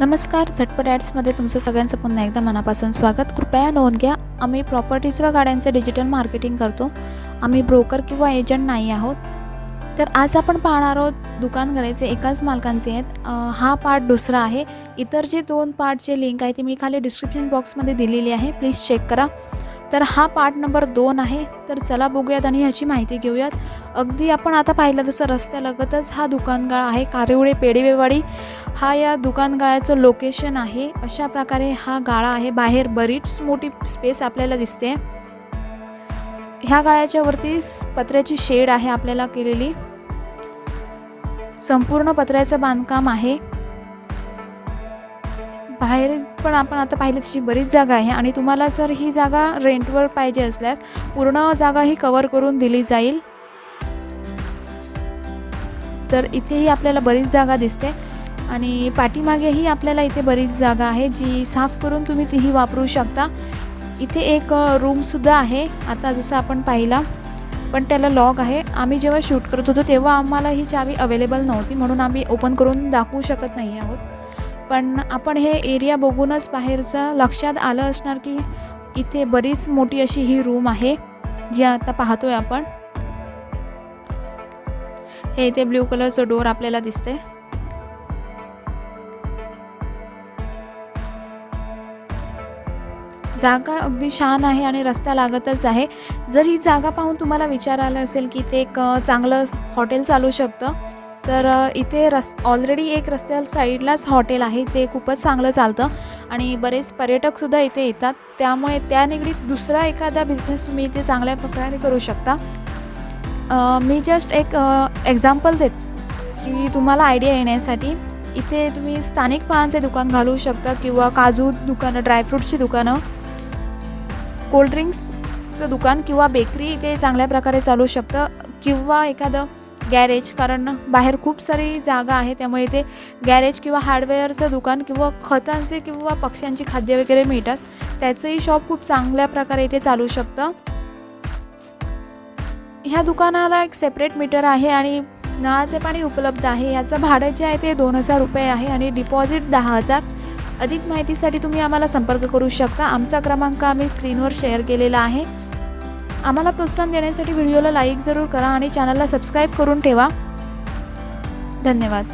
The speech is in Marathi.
नमस्कार झटपट ॲड्समध्ये तुमचं सगळ्यांचं पुन्हा एकदा मनापासून स्वागत. कृपया नोंद घ्या आम्ही प्रॉपर्टीज व गाड्यांचे डिजिटल मार्केटिंग करतो. आम्ही ब्रोकर किंवा एजंट नाही आहोत. तर आज आपण पाहणार आहोत दुकान गडायचे एकाच मालकांचे आहेत. हा पार्ट दुसरा आहे. इतर जे दोन पार्टचे लिंक आहे ती मी खाली डिस्क्रिप्शन बॉक्समध्ये दिलेली आहे. प्लीज चेक करा. तर हा पार्ट नंबर दोन आहे. तर चला बघूयात आणि ह्याची माहिती घेऊयात. अगदी आपण आता पाहिलं तसं रस्त्यालगतच हा दुकानगाळा आहे. कारिवडे पेढेवेवाडी हा या दुकानगाळ्याचं लोकेशन आहे. अशा प्रकारे हा गाळा आहे. बाहेर बरीच मोठी स्पेस आपल्याला दिसते. ह्या गाळ्याच्या वरती पत्र्याची शेड आहे आपल्याला केलेली. संपूर्ण पत्र्याचं बांधकाम आहे. बाहेर पण आपण आता पाहिलं तशी बरीच जागा आहे आणि तुम्हाला जर ही जागा रेंटवर पाहिजे असल्यास पूर्ण जागा ही कवर करून दिली जाईल. तर इथेही आपल्याला बरीच जागा दिसते आणि पाठीमागेही आपल्याला इथे बरीच जागा आहे जी साफ करून तुम्ही तीही वापरू शकता. इथे एक रूमसुद्धा आहे. आता जसं आपण पाहिला पण त्याला लॉक आहे. आम्ही जेव्हा शूट करत होतो तेव्हा आम्हाला ही चावी अवेलेबल नव्हती म्हणून आम्ही ओपन करून दाखवू शकत नाही आहोत. पण आपण हे एरिया बघूनच बाहेरचं लक्षात आलं असणार की इथे बरीच मोठी अशी ही रूम आहे जी आता पाहतोय आपण. हे इथे ब्ल्यू कलरचं डोर आपल्याला दिसते जागा अगदी छान आहे आणि रस्ता लागतच आहे. जर ही जागा पाहून तुम्हाला विचार आला असेल की ते एक चांगलं हॉटेल चालू शकतं तर इथे रस ऑलरेडी एक रस्त्या साईडलाच हॉटेल आहे जे खूपच चांगलं चालतं. आणि बरेच पर्यटकसुद्धा इथे येतात. त्यामुळे त्या निगडीत दुसरा एखादा बिझनेस तुम्ही इथे चांगल्या प्रकारे करू शकता. मी जस्ट एक एक्झाम्पल देत की तुम्हाला आयडिया येण्यासाठी. इथे तुम्ही स्थानिक फळांचे दुकान घालू शकता किंवा काजू दुकानं ड्रायफ्रूटची दुकानं. कोल्ड्रिंक्सचं दुकान किंवा बेकरी इथे चांगल्या प्रकारे चालू शकतं. किंवा एखादं गॅरेज कारण बाहेर खूप सारी जागा आहे त्यामुळे इथे गॅरेज किंवा हार्डवेअरचं दुकान किंवा खतांचे किंवा पक्ष्यांची खाद्य वगैरे मिळतात. त्याचंही शॉप खूप चांगल्या प्रकारे इथे चालू शकतं. ह्या दुकानाला एक सेपरेट मीटर आहे आणि नळाचे पाणी उपलब्ध आहे. याचं भाडं जे आहे ते दोन हजार रुपये आहे आणि डिपॉझिट दहा हजार. अधिक माहितीसाठी तुम्ही आम्हाला संपर्क करू शकता. आमचा क्रमांक आम्ही स्क्रीनवर शेअर केलेला आहे. आम्हाला प्रोत्साहन देण्यासाठी व्हिडिओला लाईक जरूर करा आणि चॅनलला सबस्क्राईब करून ठेवा. धन्यवाद.